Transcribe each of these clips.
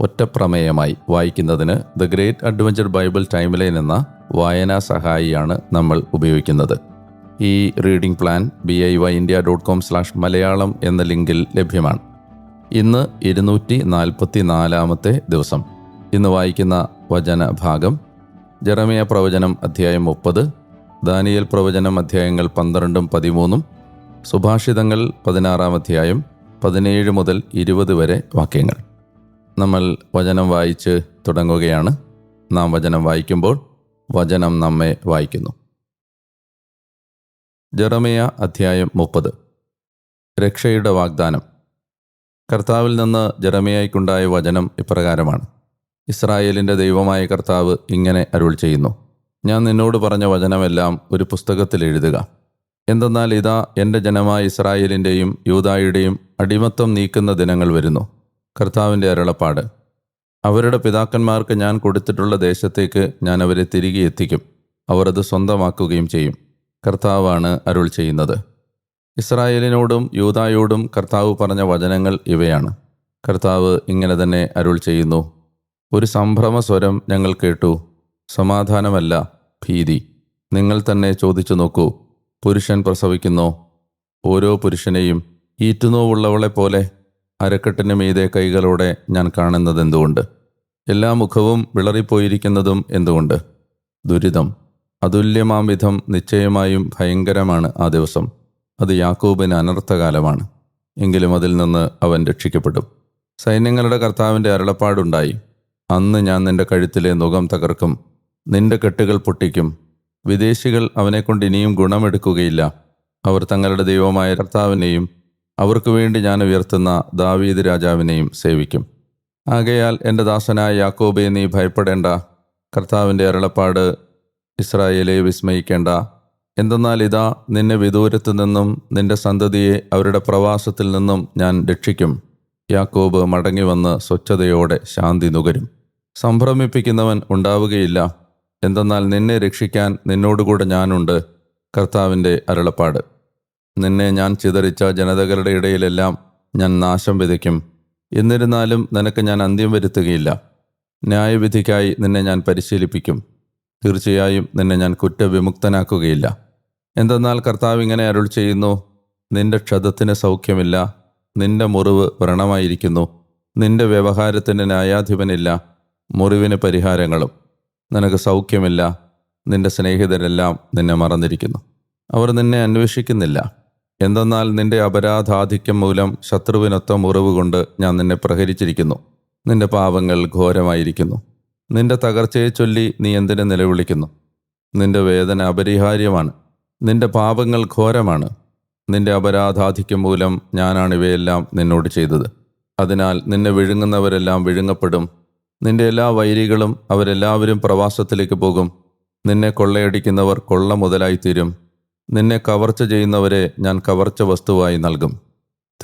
ഒറ്റപ്രമേയമായി വായിക്കുന്നതിന് the great adventure Bible timeline എന്ന വായനാ സഹായിയാണ് നമ്മൾ ഉപയോഗിക്കുന്നത്. ഈ reading plan B I Y India dot com slash Malayalam എന്ന ലിങ്കിൽ ലഭ്യമാണ്. ഇന്ന് ഇരുന്നൂറ്റി നാൽപ്പത്തി നാലാമത്തെ ദിവസം. ഇന്ന് വായിക്കുന്ന വചന ഭാഗം ജറമിയ പ്രവചനം അധ്യായം മുപ്പത് ദാനിയൽ പ്രവചനം അധ്യായങ്ങൾ പന്ത്രണ്ടും പതിമൂന്നും സുഭാഷിതങ്ങൾ പതിനാറാം അധ്യായം പതിനേഴ് മുതൽ ഇരുപത് വരെ വാക്യങ്ങൾ. നമ്മൾ വചനം വായിച്ച് തുടങ്ങുകയാണ്. നാം വചനം വായിക്കുമ്പോൾ വചനം നമ്മെ വായിക്കുന്നു. ജറമയ അധ്യായം മുപ്പത്. രക്ഷയുടെ വാഗ്ദാനം. കർത്താവിൽ നിന്ന് ജെറമിയായിക്കുണ്ടായ വചനം ഇപ്രകാരമാണ്. ഇസ്രായേലിന്റെ ദൈവമായ കർത്താവ് ഇങ്ങനെ അരുൾ ചെയ്യുന്നു. ഞാൻ നിന്നോട് പറഞ്ഞ വചനമെല്ലാം ഒരു പുസ്തകത്തിൽ എഴുതുക. എന്തെന്നാൽ ഇതാ എന്റെ ജനമായ ഇസ്രായേലിന്റെയും യൂതായുടെയും അടിമത്തം നീക്കുന്ന ദിനങ്ങൾ വരുന്നു. കർത്താവിന്റെ അരുളപ്പാട്. അവരുടെ പിതാക്കന്മാർക്ക് ഞാൻ കൊടുത്തിട്ടുള്ള ദേശത്തേക്ക് ഞാൻ അവരെ തിരികെ എത്തിക്കും. അവർ അത് സ്വന്തമാക്കുകയും ചെയ്യും. കർത്താവാണ് അരുൾ ചെയ്യുന്നത്. ഇസ്രായേലിനോടും യൂതായോടും കർത്താവ് പറഞ്ഞ വചനങ്ങൾ ഇവയാണ്. കർത്താവ് ഇങ്ങനെ തന്നെ അരുൾ ചെയ്യുന്നു. ഒരു സംഭ്രമ സ്വരം ഞങ്ങൾ കേട്ടു. സമാധാനമല്ല ഭീതി. നിങ്ങൾ തന്നെ ചോദിച്ചു നോക്കൂ. പുരുഷൻ പ്രസവിക്കുന്നോ. ഓരോ പുരുഷനെയും ഈറ്റുനോവുള്ളവളെ പോലെ അരക്കെട്ടിന് മീതെ കൈകളോടെ ഞാൻ കാണുന്നത് എന്തുകൊണ്ട്? എല്ലാ മുഖവും വിളറിപ്പോയിരിക്കുന്നതും എന്തുകൊണ്ട്? ദുരിതം. അതുല്യമാം വിധം നിശ്ചയമായും ഭയങ്കരമാണ് ആ ദിവസം. അത് യാക്കൂബിന് അനർത്ഥകാലമാണ്. എങ്കിലും അതിൽ നിന്ന് അവൻ രക്ഷിക്കപ്പെടും സൈന്യങ്ങളുടെ കർത്താവിന്റെ അരുളപ്പാടുണ്ടായി. അന്ന് ഞാൻ നിന്റെ കഴുത്തിലെ നുഖം തകർക്കും. നിന്റെ കെട്ടുകൾ പൊട്ടിക്കും. വിദേശികൾ അവനെക്കൊണ്ട് ഇനിയും ഗുണമെടുക്കുകയില്ല. അവർ തങ്ങളുടെ ദൈവമായ കർത്താവിനെയും അവർക്ക് വേണ്ടി ഞാൻ ഉയർത്തുന്ന ദാവീദ് രാജാവിനെയും സേവിക്കും. ആകയാൽ എന്റെ ദാസനായ യാക്കോബെ നീ ഭയപ്പെടേണ്ട. കർത്താവിന്റെ അരുളപ്പാട് ഇസ്രായേലെ വിസ്മയിക്കേണ്ട. എന്തെന്നാൽ ഇതാ നിന്നെ വിദൂരത്തു നിന്നും നിന്റെ സന്തതിയെ അവരുടെ പ്രവാസത്തിൽ നിന്നും ഞാൻ രക്ഷിക്കും. യാക്കോബ് മടങ്ങി വന്ന് സ്വച്ഛതയോടെ ശാന്തി നുകരും. സംഭ്രമിപ്പിക്കുന്നവൻ ഉണ്ടാവുകയില്ല. എന്തെന്നാൽ നിന്നെ രക്ഷിക്കാൻ നിന്നോടുകൂടെ ഞാനുണ്ട്. കർത്താവിന്റെ അരുളപ്പാട്. നിന്നെ ഞാൻ ചിതറിച്ച ജനതകളുടെ ഇടയിലെല്ലാം ഞാൻ നാശം വിതയ്ക്കും. എന്നിരുന്നാലും നിനക്ക് ഞാൻ അന്ത്യം വരുത്തുകയില്ല. ന്യായവിധിക്കായി നിന്നെ ഞാൻ പരിശീലിപ്പിക്കും. തീർച്ചയായും നിന്നെ ഞാൻ കുറ്റവിമുക്തനാക്കുകയില്ല. എന്തെന്നാൽ കർത്താവ് ഇങ്ങനെ അരുൾ ചെയ്യുന്നു? നിന്റെ ക്ഷതത്തിന് സൗഖ്യമില്ല. നിന്റെ മുറിവ് വ്രണമായിരിക്കുന്നു. നിന്റെ വ്യവഹാരത്തിന് ന്യായാധിപനില്ല. മുറിവിന് പരിഹാരങ്ങളും. നിനക്ക് സൗഖ്യമില്ല. നിന്റെ സ്നേഹിതരെല്ലാം നിന്നെ മറന്നിരിക്കുന്നു. അവർ നിന്നെ അന്വേഷിക്കുന്നില്ല. എന്തെന്നാൽ നിന്റെ അപരാധാധിക്യം മൂലം ശത്രുവിനൊത്ത മുറിവ് കൊണ്ട് ഞാൻ നിന്നെ പ്രഹരിച്ചിരിക്കുന്നു. നിന്റെ പാപങ്ങൾ ഘോരമായിരിക്കുന്നു. നിന്റെ തകർച്ചയെ ചൊല്ലി നീ എന്തിനെ നിലവിളിക്കുന്നു? നിന്റെ വേദന അപരിഹാര്യമാണ്. നിന്റെ പാപങ്ങൾ ഘോരമാണ്. നിന്റെ അപരാധാധിക്യം മൂലം ഞാനാണ് ഇവയെല്ലാം നിന്നോട് ചെയ്തത്. അതിനാൽ നിന്നെ വിഴുങ്ങുന്നവരെല്ലാം വിഴുങ്ങപ്പെടും. നിന്റെ എല്ലാ വൈരികളും അവരെല്ലാവരും പ്രവാസത്തിലേക്ക് പോകും. നിന്നെ കൊള്ളയടിക്കുന്നവർ കൊള്ള മുതലായിത്തീരും. നിന്നെ കവർച്ച ചെയ്യുന്നവരെ ഞാൻ കവർച്ച വസ്തുവായി നൽകും.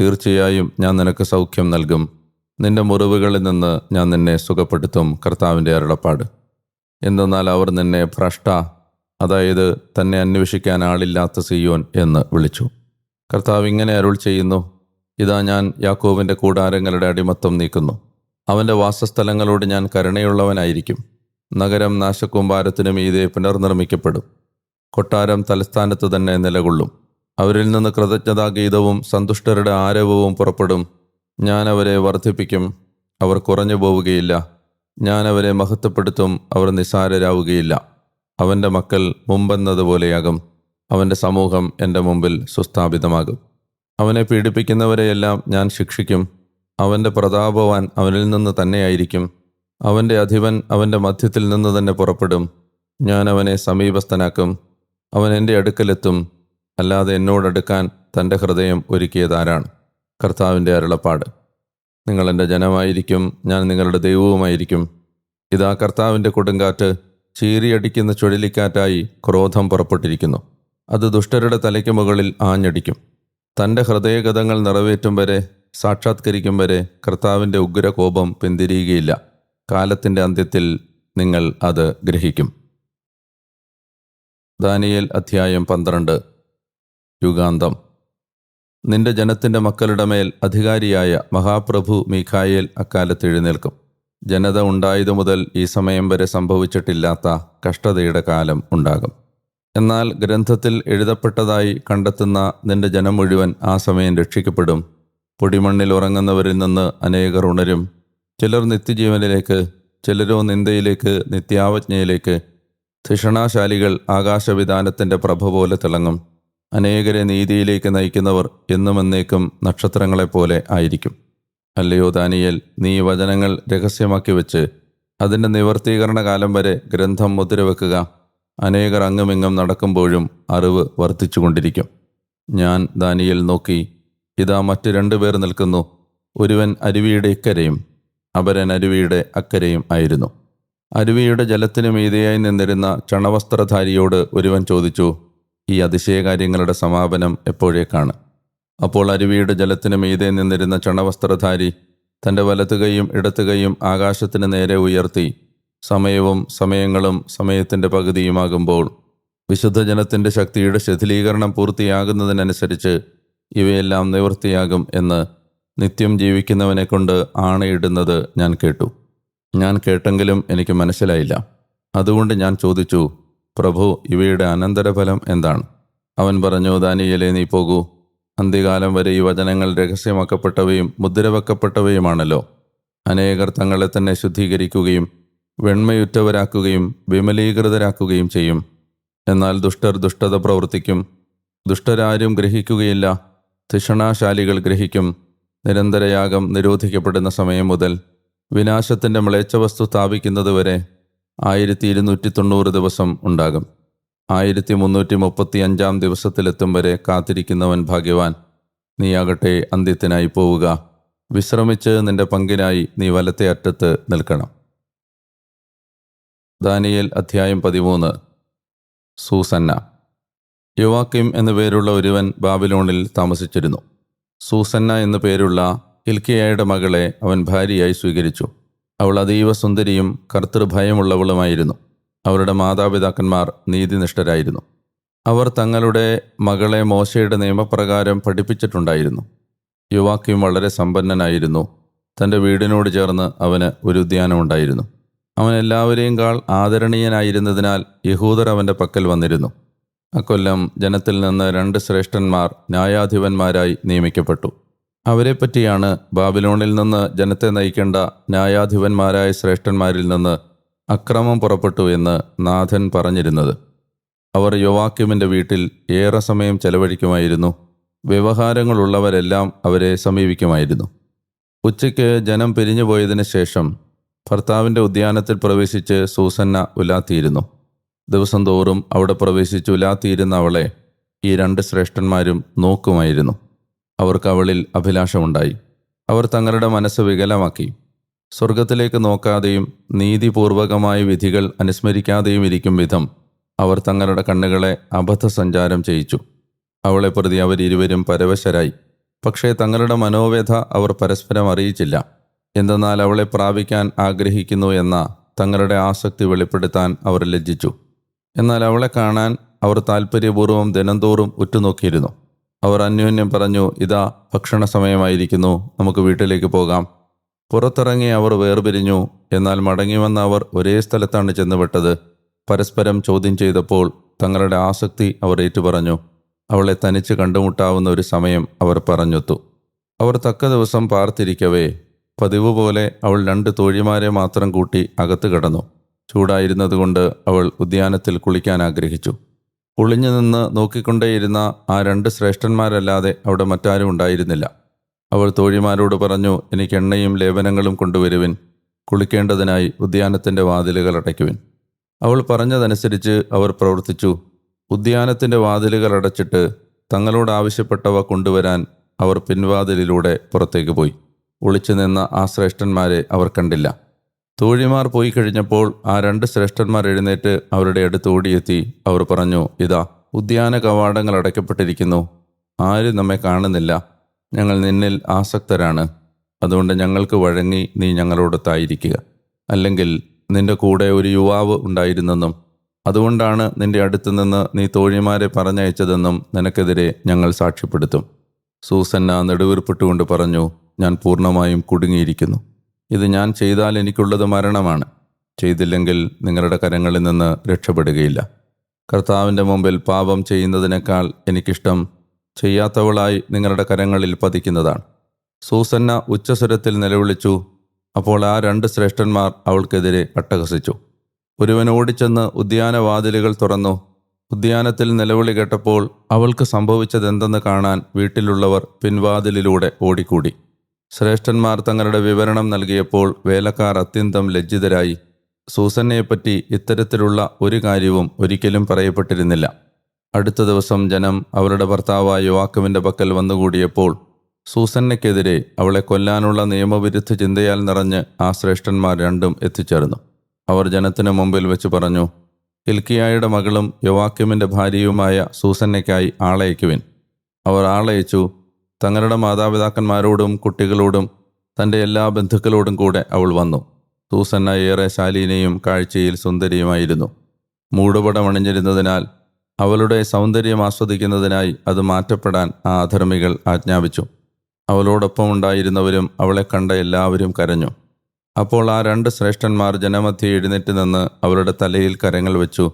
തീർച്ചയായും ഞാൻ നിനക്ക് സൗഖ്യം നൽകും. നിന്റെ മുറിവുകളിൽ നിന്ന് ഞാൻ നിന്നെ സുഖപ്പെടുത്തും കർത്താവിന്റെ അരുളപ്പാട്. എന്തെന്നാൽ അവർ നിന്നെ ഭ്രഷ്ട അതായത് തന്നെ അന്വേഷിക്കാൻ ആളില്ലാത്ത സിയോൻ എന്ന് വിളിച്ചു. കർത്താവ് ഇങ്ങനെ അരുൾ ചെയ്യുന്നു ഇതാ ഞാൻ യാക്കോവിന്റെ കൂടാരങ്ങളുടെ അടിമത്തം നീക്കുന്നു. അവന്റെ വാസസ്ഥലങ്ങളോട് ഞാൻ കരുണയുള്ളവനായിരിക്കും. നഗരം നാശക്കൂമ്പാരത്തിനു മീതെ പുനർനിർമ്മിക്കപ്പെടും. കൊട്ടാരം തലസ്ഥാനത്ത് തന്നെ നിലകൊള്ളും. അവരിൽ നിന്ന് കൃതജ്ഞതാഗീതവും സന്തുഷ്ടരുടെ ആരവവും പുറപ്പെടും. ഞാൻ അവരെ വർദ്ധിപ്പിക്കും അവർ കുറഞ്ഞു പോവുകയില്ല. ഞാൻ അവരെ മഹത്വപ്പെടുത്തും അവർ നിസ്സാരരാവുകയില്ല അവന്റെ മക്കൾ മുമ്പെന്നതുപോലെയാകും. അവന്റെ സമൂഹം എന്റെ മുമ്പിൽ സുസ്ഥാപിതമാകും. അവനെ പീഡിപ്പിക്കുന്നവരെയെല്ലാം ഞാൻ ശിക്ഷിക്കും. അവന്റെ പ്രതാപവാൻ അവനിൽ നിന്ന് തന്നെയായിരിക്കും. അവന്റെ അധിപൻ അവന്റെ മധ്യത്തിൽ നിന്ന് തന്നെ പുറപ്പെടും. ഞാൻ അവനെ സമീപസ്ഥനാക്കും. അവൻ എന്റെ അടുക്കലെത്തും അല്ലാതെ എന്നോടടുക്കാൻ തന്റെ ഹൃദയം ഒരുക്കിയതാരാണ്? കർത്താവിന്റെ അരുളപ്പാട്. നിങ്ങൾ എന്റെ ജനമായിരിക്കും ഞാൻ നിങ്ങളുടെ ദൈവവുമായിരിക്കും. ഇതാ കർത്താവിന്റെ കൊടുങ്കാറ്റ് ചീറിയടിക്കുന്ന ചുഴലിക്കാറ്റായി ക്രോധം പുറപ്പെട്ടിരിക്കുന്നു. അത് ദുഷ്ടരുടെ തലയ്ക്ക് മുകളിൽ ആഞ്ഞടിക്കും. തന്റെ ഹൃദയഗതങ്ങൾ നിറവേറ്റും വരെ സാക്ഷാത്കരിക്കും വരെ കർത്താവിന്റെ ഉഗ്രകോപം പിന്തിരിയുകയില്ല. കാലത്തിന്റെ അന്ത്യത്തിൽ നിങ്ങൾ അത് ഗ്രഹിക്കും. ദാനിയേൽ അധ്യായം പന്ത്രണ്ട്. യുഗാന്തം. നിന്റെ ജനത്തിന്റെ മക്കളുടെ മേൽ അധികാരിയായ മഹാപ്രഭു മീഖായേൽ അക്കാലത്ത് എഴുന്നേൽക്കും. ജനത ഉണ്ടായതു മുതൽ ഈ സമയം വരെ സംഭവിച്ചിട്ടില്ലാത്ത കഷ്ടതയുടെ കാലം ഉണ്ടാകും. എന്നാൽ ഗ്രന്ഥത്തിൽ എഴുതപ്പെട്ടതായി കണ്ടെത്തുന്ന നിന്റെ ജനം മുഴുവൻ ആ സമയം രക്ഷിക്കപ്പെടും. പൊടിമണ്ണിൽ ഉറങ്ങുന്നവരിൽ നിന്ന് അനേകർ ഉണരും. ചിലർ നിത്യജീവനിലേക്ക് ചിലരോ നിന്ദയിലേക്ക് നിത്യാവജ്ഞയിലേക്ക് ധിഷണാശാലികൾ ആകാശവിധാനത്തിന്റെ പ്രഭ പോലെ തിളങ്ങും. അനേകരെ നീതിയിലേക്ക് നയിക്കുന്നവർ എന്നും എന്നേക്കും നക്ഷത്രങ്ങളെപ്പോലെ ആയിരിക്കും. അല്ലയോ ദാനിയൽ നീ വചനങ്ങൾ രഹസ്യമാക്കി വെച്ച് അതിന്റെ നിവർത്തീകരണ കാലം വരെ ഗ്രന്ഥം മുദ്രവെക്കുക. അനേകർ അങ്ങുമിങ്ങും നടക്കുമ്പോഴും അറിവ് വർദ്ധിച്ചുകൊണ്ടിരിക്കും. ഞാൻ ദാനിയൽ നോക്കി ഇതാ മറ്റു രണ്ടുപേർ നിൽക്കുന്നു. ഒരുവൻ അരുവിയുടെ ഇക്കരയും അപരൻ അരുവിയുടെ അക്കരയും ആയിരുന്നു. അരുവിയുടെ ജലത്തിനു മീതെയായി നിന്നിരുന്ന ചണവസ്ത്രധാരിയോട് ഒരുവൻ ചോദിച്ചു ഈ അതിശയകാര്യങ്ങളുടെ സമാപനം എപ്പോഴേക്കാണ്? അപ്പോൾ അരുവിയുടെ ജലത്തിന് മീതെ നിന്നിരുന്ന ചണവസ്ത്രധാരി തന്റെ വലത്തുകൈയും ഇടത്തുകൈയും ആകാശത്തിന് നേരെ ഉയർത്തി സമയവും സമയങ്ങളും സമയത്തിന്റെ പകുതിയുമാകുമ്പോൾ വിശുദ്ധജനത്തിന്റെ ശക്തിയുടെ ശിഥിലീകരണം പൂർത്തിയാകുന്നതിനനുസരിച്ച് ഇവയെല്ലാം നിവൃത്തിയാകും എന്ന് നിത്യം ജീവിക്കുന്നവനെക്കൊണ്ട് ആണയിടുന്നത് ഞാൻ കേട്ടു. ഞാൻ കേട്ടെങ്കിലും എനിക്ക് മനസ്സിലായില്ല. അതുകൊണ്ട് ഞാൻ ചോദിച്ചു പ്രഭു ഇവയുടെ അനന്തരഫലം എന്താണ്? അവൻ പറഞ്ഞു ദാനിയലെ നീ പോകൂ. അന്ത്യകാലം വരെ ഈ വചനങ്ങൾ രഹസ്യമാക്കപ്പെട്ടവയും മുദ്രവെക്കപ്പെട്ടവയുമാണല്ലോ. അനേകർ തങ്ങളെ തന്നെ ശുദ്ധീകരിക്കുകയും വെണ്മയുറ്റവരാക്കുകയും വിമലീകൃതരാക്കുകയും ചെയ്യും. എന്നാൽ ദുഷ്ടർ ദുഷ്ടത പ്രവർത്തിക്കും. ദുഷ്ടരാരും ഗ്രഹിക്കുകയില്ല. ധിഷണാശാലികൾ ഗ്രഹിക്കും. നിരന്തരയാഗം നിരോധിക്കപ്പെടുന്ന സമയം മുതൽ വിനാശത്തിന്റെ മ്ലേച്ഛവസ്തു സ്ഥാപിക്കുന്നതുവരെ ആയിരത്തി ഇരുന്നൂറ്റി തൊണ്ണൂറ് ദിവസം ഉണ്ടാകും. ആയിരത്തി മുന്നൂറ്റി മുപ്പത്തി അഞ്ചാം ദിവസത്തിലെത്തും വരെ കാത്തിരിക്കുന്നവൻ ഭാഗ്യവാൻ. നീയാകട്ടെ അന്ത്യത്തിനായി പോവുക. വിശ്രമിച്ച് നിന്റെ പങ്കിനായി നീ വലത്തെ അറ്റത്ത് നിൽക്കണം. ദാനിയേൽ അധ്യായം പതിമൂന്ന്. സൂസന്ന. യുവാക്കിം എന്നു പേരുള്ള ഒരുവൻ ബാബിലോണിൽ താമസിച്ചിരുന്നു. സൂസന്ന എന്നു പേരുള്ള ഹിൽക്കിയയുടെ മകളെ അവൻ ഭാര്യയായി സ്വീകരിച്ചു. അവൾ അതീവ സുന്ദരിയും കർത്തൃഭയമുള്ളവളുമായിരുന്നു. അവരുടെ മാതാപിതാക്കന്മാർ നീതിനിഷ്ഠരായിരുന്നു. അവർ തങ്ങളുടെ മകളെ മോശയുടെ നിയമപ്രകാരം പഠിപ്പിച്ചിട്ടുണ്ടായിരുന്നു. യുവാക്കിയും വളരെ സമ്പന്നനായിരുന്നു. തന്റെ വീടിനോട് ചേർന്ന് അവന് ഒരു ഉദ്യാനമുണ്ടായിരുന്നു. അവൻ എല്ലാവരെയും കാൾ ആദരണീയനായിരുന്നതിനാൽ യഹൂദർ അവന്റെ പക്കൽ വന്നിരുന്നു. അക്കൊല്ലം ജനത്തിൽ നിന്ന് രണ്ട് ശ്രേഷ്ഠന്മാർ ന്യായാധിപന്മാരായി നിയമിക്കപ്പെട്ടു. അവരെപ്പറ്റിയാണ് ബാബിലോണിൽ നിന്ന് ജനത്തെ നയിക്കേണ്ട ന്യായാധിപന്മാരായ ശ്രേഷ്ഠന്മാരിൽ നിന്ന് അക്രമം പുറപ്പെട്ടു എന്ന് നാഥൻ പറഞ്ഞിരുന്നത്. അവർ യുവാക്യുമിന്റെ വീട്ടിൽ ഏറെ സമയം ചെലവഴിക്കുമായിരുന്നു. വ്യവഹാരങ്ങളുള്ളവരെല്ലാം അവരെ സമീപിക്കുമായിരുന്നു. ഉച്ചയ്ക്ക് ജനം പിരിഞ്ഞു പോയതിനു ശേഷം ഭർത്താവിന്റെ ഉദ്യാനത്തിൽ പ്രവേശിച്ച് സൂസന്ന ഉലാത്തിയിരുന്നു. ദിവസം തോറും അവിടെ പ്രവേശിച്ച് ഉലാത്തിയിരുന്ന അവളെ ഈ രണ്ട് ശ്രേഷ്ഠന്മാരും നോക്കുമായിരുന്നു. അവർക്ക് അവളിൽ അഭിലാഷമുണ്ടായി. അവർ തങ്ങളുടെ മനസ്സ് വികലമാക്കി. സ്വർഗത്തിലേക്ക് നോക്കാതെയും നീതിപൂർവകമായ വിധികൾ അനുസ്മരിക്കാതെയും ഇരിക്കും വിധം അവർ തങ്ങളുടെ കണ്ണുകളെ അബദ്ധസഞ്ചാരം ചെയ്യിച്ചു. അവളെ പ്രതി അവരിരുവരും പരവശരായി. പക്ഷേ തങ്ങളുടെ മനോവേദ അവർ പരസ്പരം അറിയിച്ചില്ല. എന്തെന്നാൽ അവളെ പ്രാപിക്കാൻ ആഗ്രഹിക്കുന്നു എന്ന തങ്ങളുടെ ആസക്തി വെളിപ്പെടുത്താൻ അവർ ലജ്ജിച്ചു. എന്നാൽ അവളെ കാണാൻ അവർ താൽപ്പര്യപൂർവം ദിനംതോറും ഉറ്റുനോക്കിയിരുന്നു. അവർ അന്യോന്യം പറഞ്ഞു ഇതാ ഭക്ഷണ സമയമായിരിക്കുന്നു നമുക്ക് വീട്ടിലേക്ക് പോകാം. പുറത്തിറങ്ങി അവർ വേർപിരിഞ്ഞു. എന്നാൽ മടങ്ങി വന്ന അവർ ഒരേ സ്ഥലത്താണ് ചെന്നുവിട്ടത് പരസ്പരം ചോദ്യം ചെയ്തപ്പോൾ തങ്ങളുടെ ആസക്തി അവർ ഏറ്റുപറഞ്ഞു. അവളെ തനിച്ച് കണ്ടുമുട്ടാവുന്ന ഒരു സമയം അവർ പറഞ്ഞൊത്തു. അവർ തക്ക ദിവസം പാർത്തിരിക്കവേ. പതിവ് പോലെ അവൾ രണ്ട് തോഴിമാരെ മാത്രം കൂട്ടി അകത്ത് കടന്നു. ചൂടായിരുന്നതുകൊണ്ട് അവൾ ഉദ്യാനത്തിൽ കുളിക്കാൻ ആഗ്രഹിച്ചു. ഒളിഞ്ഞു നിന്ന് നോക്കിക്കൊണ്ടേയിരുന്ന ആ രണ്ട് ശ്രേഷ്ഠന്മാരല്ലാതെ അവിടെ മറ്റാരും ഉണ്ടായിരുന്നില്ല. അവൾ തോഴിമാരോട് പറഞ്ഞു എനിക്ക് എണ്ണയും ലേപനങ്ങളും കൊണ്ടുവരുവിൻ കുളിക്കേണ്ടതിനായി ഉദ്യാനത്തിന്റെ വാതിലുകൾ അടയ്ക്കുവിൻ. അവൾ പറഞ്ഞതനുസരിച്ച് അവർ പ്രവർത്തിച്ചു. ഉദ്യാനത്തിന്റെ വാതിലുകൾ അടച്ചിട്ട് തങ്ങളോട് ആവശ്യപ്പെട്ടവ കൊണ്ടുവരാൻ അവർ പിൻവാതിലിലൂടെ പുറത്തേക്ക് പോയി. ഒളിച്ചു നിന്ന ആ ശ്രേഷ്ഠന്മാരെ അവർ കണ്ടില്ല. തോഴിമാർ പോയി കഴിഞ്ഞപ്പോൾ ആ രണ്ട് ശ്രേഷ്ഠന്മാർ എഴുന്നേറ്റ് അവരുടെ അടുത്ത് ഓടിയെത്തി. അവർ പറഞ്ഞു ഇതാ ഉദ്യാന കവാടങ്ങൾ അടയ്ക്കപ്പെട്ടിരിക്കുന്നു. ആരും നമ്മെ കാണുന്നില്ല. ഞങ്ങൾ നിന്നിൽ ആസക്തരാണ്. അതുകൊണ്ട് ഞങ്ങൾക്ക് വഴങ്ങി നീ ഞങ്ങളോടൊത്തായിരിക്കുക. അല്ലെങ്കിൽ നിന്റെ കൂടെ ഒരു യുവാവ് ഉണ്ടായിരുന്നെന്നും അതുകൊണ്ടാണ് നിന്റെ അടുത്ത് നിന്ന് നീ തോഴിമാരെ പറഞ്ഞയച്ചതെന്നും നിനക്കെതിരെ ഞങ്ങൾ സാക്ഷ്യപ്പെടുത്തും. സൂസന്ന നെടുവീർപ്പിട്ടുകൊണ്ട് പറഞ്ഞു ഞാൻ പൂർണമായും കുടുങ്ങിയിരിക്കുന്നു. ഇത് ഞാൻ ചെയ്താൽ എനിക്കുള്ളത് മരണമാണ്. ചെയ്തില്ലെങ്കിൽ നിങ്ങളുടെ കരങ്ങളിൽ നിന്ന് രക്ഷപ്പെടുകയില്ല. കർത്താവിന്റെ മുമ്പിൽ പാപം ചെയ്യുന്നതിനേക്കാൾ എനിക്കിഷ്ടം ചെയ്യാത്തവളായി നിങ്ങളുടെ കരങ്ങളിൽ പതിക്കുന്നതാണ്. സൂസന്ന ഉച്ചസ്വരത്തിൽ നിലവിളിച്ചു അപ്പോൾ ആ രണ്ട് ശ്രേഷ്ഠന്മാർ അവൾക്കെതിരെ അട്ടഹസിച്ചു. ഒരുവൻ ഓടിച്ചെന്ന് ഉദ്യാനവാതിലുകൾ തുറന്നു. ഉദ്യാനത്തിൽ നിലവിളി കേട്ടപ്പോൾ അവൾക്ക് സംഭവിച്ചതെന്തെന്ന് കാണാൻ വീട്ടിലുള്ളവർ പിൻവാതിലിലൂടെ ഓടിക്കൂടി. ശ്രേഷ്ഠന്മാർ തങ്ങളുടെ വിവരണം നൽകിയപ്പോൾ വേലക്കാർ അത്യന്തം ലജ്ജിതരായി. സൂസന്നയെപ്പറ്റി ഇത്തരത്തിലുള്ള ഒരു കാര്യവും ഒരിക്കലും പറയപ്പെട്ടിരുന്നില്ല. അടുത്ത ദിവസം ജനം അവരുടെ ഭർത്താവായ യുവാക്കുവിന്റെ പക്കൽ വന്നുകൂടിയപ്പോൾ സൂസന്നയ്ക്കെതിരെ അവളെ കൊല്ലാനുള്ള നിയമവിരുദ്ധ ചിന്തയാൽ നിറഞ്ഞ് ആ ശ്രേഷ്ഠന്മാർ രണ്ടും എത്തിച്ചേർന്നു. അവർ ജനത്തിന് മുമ്പിൽ വെച്ച് പറഞ്ഞു ഇൽക്കിയായുടെ മകളും യുവാക്യുമിന്റെ ഭാര്യയുമായ സൂസന്നയ്ക്കായി ആളയക്കുവിൻ. അവർ ആളയച്ചു തങ്ങളുടെ മാതാപിതാക്കന്മാരോടും കുട്ടികളോടും തന്റെ എല്ലാ ബന്ധുക്കളോടും കൂടെ അവൾ വന്നു. സൂസന്ന ഏറെ ശാലീനയും കാഴ്ചയിൽ സുന്ദരിയുമായിരുന്നു. മൂടുപടമണിഞ്ഞിരുന്നതിനാൽ അവളുടെ സൗന്ദര്യം ആസ്വദിക്കുന്നതിനായി അത് മാറ്റപ്പെടാൻ ആ അധർമ്മികൾ ആജ്ഞാപിച്ചു. അവളോടൊപ്പം ഉണ്ടായിരുന്നവരും അവളെ കണ്ട എല്ലാവരും കരഞ്ഞു. അപ്പോൾ ആ രണ്ട് ശ്രേഷ്ഠന്മാർ ജനമധ്യ എഴുന്നേറ്റ് നിന്ന് അവളുടെ തലയിൽ കരങ്ങൾ വെച്ചു.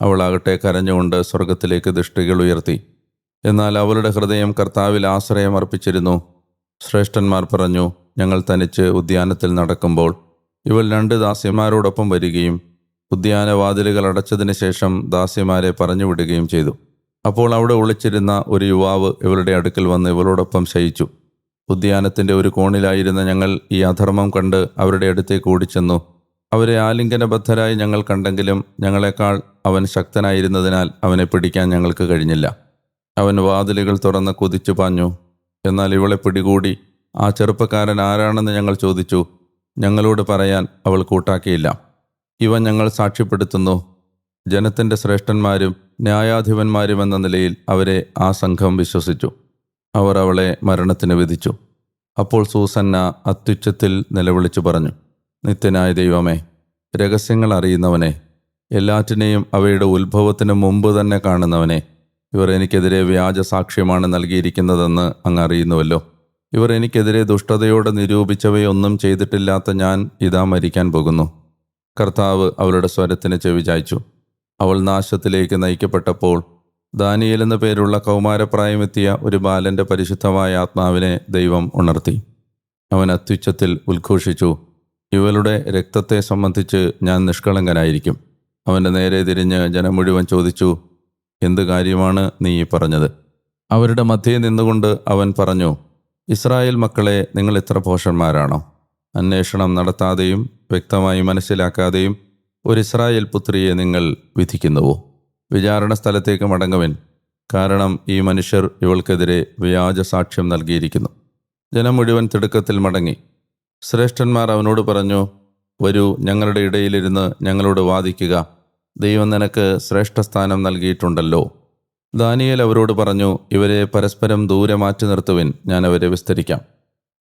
അവളാകട്ടെ കരഞ്ഞുകൊണ്ട് സ്വർഗത്തിലേക്ക് ദൃഷ്ടികൾ ഉയർത്തി. എന്നാൽ അവളുടെ ഹൃദയം കർത്താവിൽ ആശ്രയം അർപ്പിച്ചിരുന്നു. ശ്രേഷ്ഠന്മാർ പറഞ്ഞു ഞങ്ങൾ തനിച്ച് ഉദ്യാനത്തിൽ നടക്കുമ്പോൾ ഇവൾ രണ്ട് ദാസ്യന്മാരോടൊപ്പം വരികയും ഉദ്യാനവാതിലുകൾ അടച്ചതിന് ശേഷം ദാസ്യമാരെ പറഞ്ഞുവിടുകയും ചെയ്തു. അപ്പോൾ അവിടെ ഒളിച്ചിരുന്ന ഒരു യുവാവ് ഇവളുടെ അടുക്കൽ വന്ന് ഇവളോടൊപ്പം ശയിച്ചു. ഉദ്യാനത്തിന്റെ ഒരു കോണിലായിരുന്ന ഞങ്ങൾ ഈ അധർമ്മം കണ്ട് അവരുടെ അടുത്തേക്ക് ഓടിച്ചെന്നു. അവരെ ആലിംഗനബദ്ധരായി ഞങ്ങൾ കണ്ടെങ്കിലും ഞങ്ങളെക്കാൾ അവൻ ശക്തനായിരുന്നതിനാൽ അവനെ പിടിക്കാൻ ഞങ്ങൾക്ക് കഴിഞ്ഞില്ല. അവൻ വാതിലുകൾ തുറന്ന് കുതിച്ചു പാഞ്ഞു. എന്നാൽ ഇവളെ പിടികൂടി ആ ചെറുപ്പക്കാരൻ ആരാണെന്ന് ഞങ്ങൾ ചോദിച്ചു. ഞങ്ങളോട് പറയാൻ അവൾ കൂട്ടാക്കിയില്ല. ഇവ ഞങ്ങൾ സാക്ഷ്യപ്പെടുത്തുന്നു. ജനത്തിന്റെ ശ്രേഷ്ഠന്മാരും ന്യായാധിപന്മാരും എന്ന നിലയിൽ അവരെ ആ സംഘം വിശ്വസിച്ചു. അവർ അവളെ മരണത്തിന് വിധിച്ചു. അപ്പോൾ സൂസന്ന അത്യുച്ചത്തിൽ നിലവിളിച്ചു പറഞ്ഞു നിത്യനായ ദൈവമേ രഹസ്യങ്ങൾ അറിയുന്നവനെ എല്ലാറ്റിനെയും അവയുടെ ഉത്ഭവത്തിന് മുമ്പ് തന്നെ കാണുന്നവനെ ഇവർ എനിക്കെതിരെ വ്യാജ സാക്ഷ്യമാണ് നൽകിയിരിക്കുന്നതെന്ന് അങ്ങ് അറിയുന്നുവല്ലോ. ഇവർ എനിക്കെതിരെ ദുഷ്ടതയോടെ നിരൂപിച്ചവയൊന്നും ചെയ്തിട്ടില്ലാത്ത ഞാൻ ഇതാ മരിക്കാൻ പോകുന്നു. കർത്താവ് അവളുടെ സ്വരത്തിന് ചെവി ചായ്ച്ചു അവൾ നാശത്തിലേക്ക് നയിക്കപ്പെട്ടപ്പോൾ ദാനിയേൽ എന്ന പേരുള്ള കൗമാരപ്രായമെത്തിയ ഒരു ബാലന്റെ പരിശുദ്ധമായ ആത്മാവിനെ ദൈവം ഉണർത്തി. അവൻ അത്യുച്ചത്തിൽ ഉദ്ഘോഷിച്ചു ഇവളുടെ രക്തത്തെ സംബന്ധിച്ച് ഞാൻ നിഷ്കളങ്കനായിരിക്കും. അവന്റെ നേരെ തിരിഞ്ഞ് ജനം മുഴുവൻ ചോദിച്ചു എന്ത് കാര്യമാണ് നീ പറഞ്ഞത്? അവരുടെ മധ്യേ നിന്നുകൊണ്ട് അവൻ പറഞ്ഞു ഇസ്രായേൽ മക്കളെ നിങ്ങൾ എത്ര പോഷന്മാരാണോ അന്വേഷണം നടത്താതെയും വ്യക്തമായി മനസ്സിലാക്കാതെയും ഒരു ഇസ്രായേൽ പുത്രിയെ നിങ്ങൾ വിധിക്കുന്നുവോ? വിചാരണ സ്ഥലത്തേക്ക് മടങ്ങവൻ. കാരണം ഈ മനുഷ്യർ ഇവൾക്കെതിരെ വ്യാജ സാക്ഷ്യം നൽകിയിരിക്കുന്നു. ജനം മുഴുവൻ തിടുക്കത്തിൽ മടങ്ങി. ശ്രേഷ്ഠന്മാർ അവനോട് പറഞ്ഞു വരൂ ഞങ്ങളുടെ ഇടയിലിരുന്ന് ഞങ്ങളോട് വാദിക്കുക. ദൈവം നിനക്ക് ശ്രേഷ്ഠസ്ഥാനം നൽകിയിട്ടുണ്ടല്ലോ. ദാനിയേൽ അവരോട് പറഞ്ഞു ഇവരെ പരസ്പരം ദൂരെ മാറ്റി നിർത്തുവിൻ ഞാൻ അവരെ വിസ്തരിക്കാം.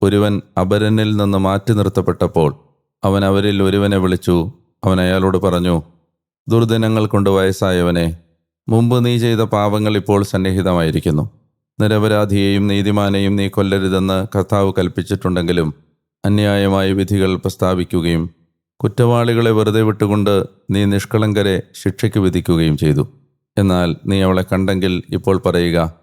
ഒരുവൻ അപരനിൽ നിന്ന് മാറ്റി നിർത്തപ്പെട്ടപ്പോൾ അവൻ അവരിൽ ഒരുവനെ വിളിച്ചു. അവൻ അയാളോട് പറഞ്ഞു ദുർദിനങ്ങൾ കൊണ്ട് വയസ്സായവനെ മുമ്പ് നീ ചെയ്ത പാപങ്ങൾ ഇപ്പോൾ സന്നിഹിതമായിരിക്കുന്നു. നിരപരാധിയെയും നീതിമാനെയും നീ കൊല്ലരുതെന്ന് കർത്താവ് കൽപ്പിച്ചിട്ടുണ്ടെങ്കിലും അന്യായമായ വിധികൾ പ്രസ്താവിക്കുകയും കുറ്റവാളികളെ വെറുതെ വിട്ടുകൊണ്ട് നീ നിഷ്കളങ്കരെ ശിക്ഷയ്ക്ക് വിധിക്കുകയും ചെയ്തു. എന്നാൽ നീ അവളെ കണ്ടെങ്കിൽ ഇപ്പോൾ പറയുക